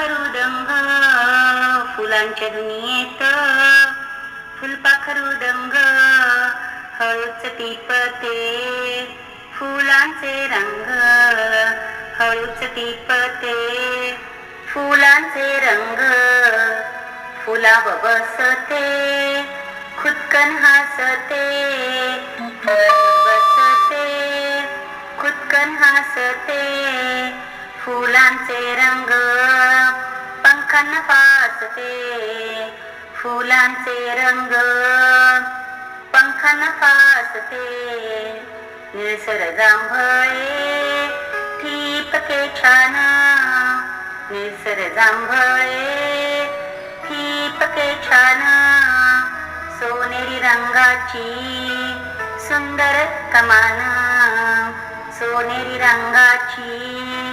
रंग फुलांच्या दुनियेत. फुलपाखरू दंग हळूच टिपते. फुलांचे रंग हळूच टिपते. फुलांचे रंग फुलाव बसते. खुदकन हसते बसते. खुदकन हसते. फुलांचे रंग पंखांना फासते. फुलांचे रंग पंखांना फासते. निळसर जांभळे ठिपके छान. निळसर जांभळे ठिपके छान. सोनेरी रंगाची सुंदर कमान. सोनेरी रंगाची